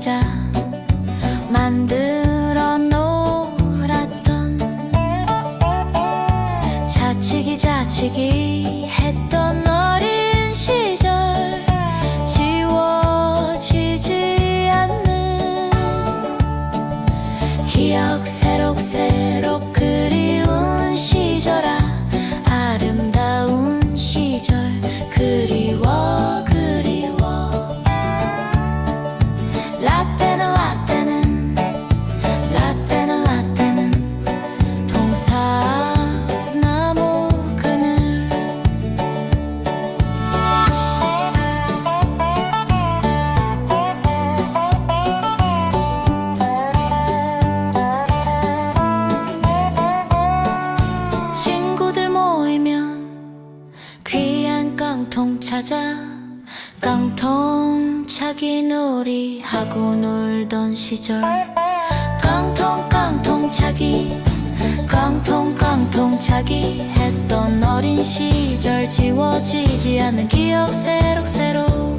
의자 만들어 놀았던 자치기 자치기 했던 어린 시절 지워지지 않는 기억 새록새록 그 깡통 찾아 깡통 차기 놀이 하고 놀던 시절. 깡통 깡통 차기 깡통 깡통 차기 했던 어린 시절 지워지지 않는 기억 새록새록